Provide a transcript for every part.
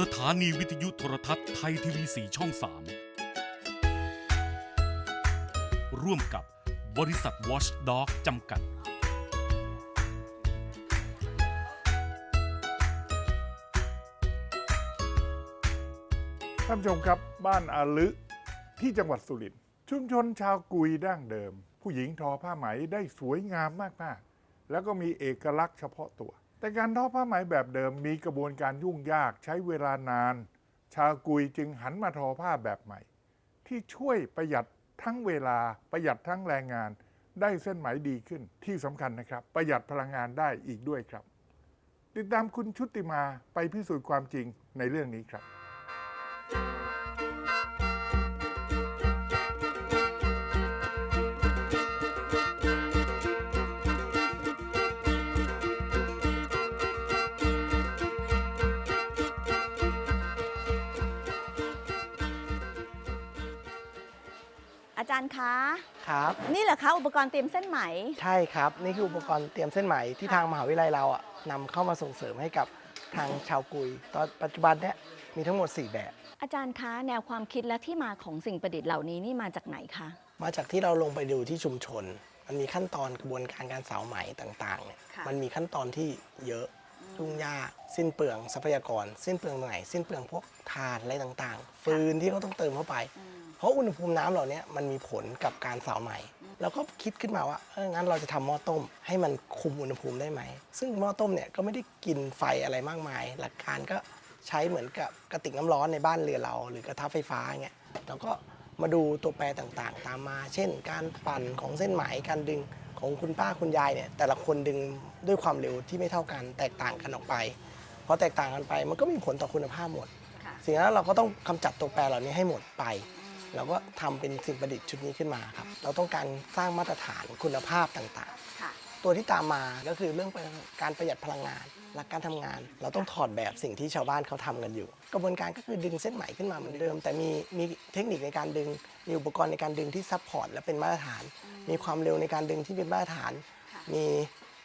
สถานีวิทยุโทรทัศน์ไทยทีวีสีช่อง 3 ร่วมกับบริษัท Watchdog จำกัด ท่านผู้ชมครับบ้านอาลึที่จังหวัดสุรินทร์ชุมชนชาวกุยดั้งเดิม ผู้หญิงทอผ้าไหมได้สวยงามมาก ๆ แล้วก็มีเอกลักษณ์เฉพาะตัว แต่การทอผ้าไหมแบบเดิมมีกระบวนการยุ่งยากใช้เวลานาน ชาวกุยจึงหันมาทอผ้าแบบใหม่ ที่ช่วยประหยัดทั้งเวลาประหยัดทั้งแรงงาน ได้เส้นไหมดีขึ้นที่สำคัญนะครับ ประหยัดพลังงานได้อีกด้วยครับ ติดตามคุณชุติมาไปพิสูจน์ความจริงในเรื่องนี้ครับอา จารย์คะครับ นี่เหรอคะอุปกรณ์เตรียมเส้นไหม ใช่ครับ นี่คืออุปกรณ์เตรียมเส้นไหมที่ทางมหาวิทยาลัยเราอะนำเข้ามาส่งเสริมให้กับทางชาวกุย ตอนปัจจุบันเนี้ยมีทั้งหมด 4 แบบ อาจารย์คะแนวความคิดและที่มาของสิ่งประดิษฐ์เหล่านี้นี่มาจากไหนคะมาจากที่เราลงไปดูที่ชุมชน มันมีขั้นตอนกระบวนการการสาวไหมต่างๆเนี่ยค่ะมันมีขั้นตอนที่เยอะยุ่งยากสิ้นเปลืองทรัพยากร สิ้นเปลืองตรงไหนสิ้นเปลืองพวกถ่านอะไรต่างๆ ฟืนที่เขาต้องเติมเข้าไป เพราะอุณหภูมิน้ำเหล่านี้มันมีผลกับการสาวไหมเราก็คิดขึ้นมาว่าเอองั้นเราจะทำหม้อต้ม ให้มันคุมอุณหภูมิได้ไหม ซึ่งหม้อต้มเนี่ยก็ไม่ได้กินไฟอะไรมากมาย หลักการก็ใช้เหมือนกับกระติกน้ำร้อนในบ้านเรือนเรา หรือกระทะไฟฟ้าเงี้ยเราก็มาดูตัวแปรต่างๆ ตามมา เช่น การปั่นของเส้นไหมการดึงของคุณป้าคุณยายเนี่ยแต่ละคนดึงด้วยความเร็วที่ไม่เท่ากันแตกต่างกันออกไปพอแตกต่างกันไปมันก็มีผลต่อคุณภาพหมดสิ่งนั้นเราก็ต้องกำจัดตัวแปรเหล่านี้ให้หมดไป เราก็ทำเป็นสิ่งประดิษฐ์ชุดนี้ขึ้นมาครับ เราต้องการสร้างมาตรฐานคุณภาพต่างค่ะๆตัวที่ตามมาก็คือเรื่องการประหยัดพลังงานหลักการทำงาน เราต้องถอดแบบสิ่งที่ชาวบ้านเขาทำกันอยู่ กระบวนการก็คือดึงเส้นไหมขึ้นมาเหมือนเดิม แต่มีมีเทคนิคในการดึง มีอุปกรณ์ในการดึงที่ซัพพอร์ตและเป็นมาตรฐาน มีความเร็วในการดึงที่เป็นมาตรฐานค่ะมี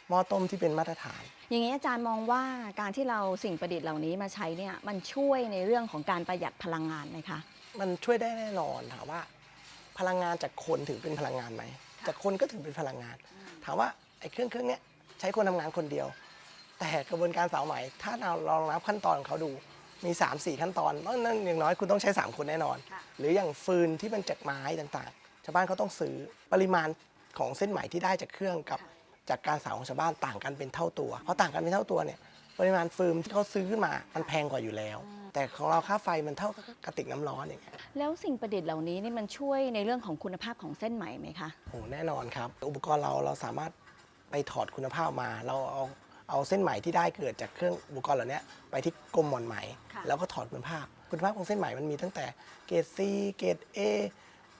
หม้อต้มที่เป็นมาตรฐาน อย่างนี้อาจารย์มองว่าการที่เราสิ่งประดิษฐ์เหล่านี้มาใช้เนี่ยมันช่วยในเรื่องของการประหยัดพลังงานไหมคะ มันช่วยได้แน่นอนถามว่า พลังงานจากคนถือเป็นพลังงานไหมจากคนก็ถือเป็นพลังงาน ถามว่าไอ้เครื่องเครื่องเนี้ยใช้คนทำงานคนเดียว แต่กระบวนการสาวไหมถ้าเราลองนับขั้นตอนของเขาดูมี 3 4 ขั้นตอนนั่นอย่างน้อยคุณต้องใช้ 3 คนแน่นอนค่ะหรืออย่างฟืนที่มันจากไม้ต่างๆ ชาวบ้านเขาต้องซื้อปริมาณของเส้นไหมที่ได้จากเครื่องกับจากการสาวของชาวบ้านต่างกันเป็นเท่าตัว เพราะต่างกันเป็นเท่าตัวเนี่ยปริมาณฟืนที่เขาซื้อขึ้นมามันแพงกว่าอยู่แล้ว แต่ของเราค่าไฟมันเท่ากับกระติกน้ำร้อนอย่างเงี้ยแล้วสิ่งประดิษฐ์เหล่านี้นี่มันช่วยในเรื่องของคุณภาพของเส้นไหมไหมคะ โอ้แน่นอนครับ อุปกรณ์เราเราสามารถไปถอดคุณภาพมา เราเอาเอาเส้นไหมที่ได้เกิดจากเครื่องอุปกรณ์เหล่านี้ไปที่กรมหม่อนไหม ค่ะ แล้วก็ถอดคุณภาพ คุณภาพของเส้นไหมมันมีตั้งแต่เกรด C เกรด A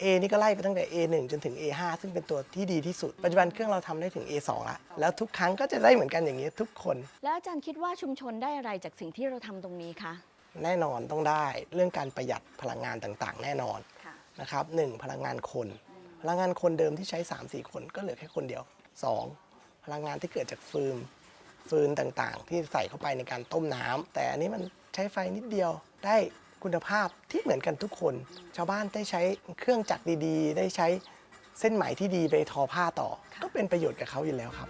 A นี่ก็ไล่ไปตั้งแต่ A1 จนถึง A5 ซึ่งเป็นตัวที่ดีที่สุด ปัจจุบันเครื่องเราทำได้ถึง A2 แล้วแล้วทุกครั้งก็จะได้เหมือนกันอย่างนี้ทุกคน แล้วอาจารย์คิดว่าชุมชนได้อะไรจากสิ่งที่เราทำตรงนี้คะ แน่นอนต้องได้เรื่องการประหยัดพลังงานต่างๆ แน่นอนค่ะนะครับหนึ่งพลังงานคน พลังงานคนเดิมที่ใช้ 3 4 คนก็เหลือแค่คนเดียว 2. พลังงานที่เกิดจากฟืนฟืนต่างๆ ที่ใส่เข้าไปในการต้มน้ำแต่อันนี้มันใช้ไฟนิดเดียวได้คุณภาพที่เหมือนกันทุกคน ชาวบ้านได้ใช้เครื่องจักรดีๆ ได้ใช้เส้นไหมที่ดีไปทอผ้าต่อ ก็เป็นประโยชน์กับเขาอยู่แล้วครับ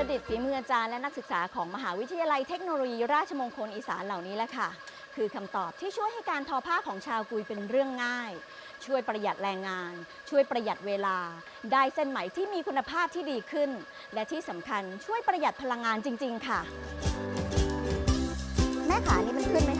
ประดิษฐ์ฝีมืออาจารย์และนักศึกษาของมหาวิทยาลัยเทคโนโลยีราชมงคลอีสานเหล่านี้แหละค่ะ คือคำตอบที่ช่วยให้การทอผ้าของชาวกุยเป็นเรื่องง่าย ช่วยประหยัดแรงงาน ช่วยประหยัดเวลา ได้เส้นไหมที่มีคุณภาพที่ดีขึ้น และที่สำคัญช่วยประหยัดพลังงานจริง ๆ ค่ะ แม่ขานี่มันขึ้นไหมคะ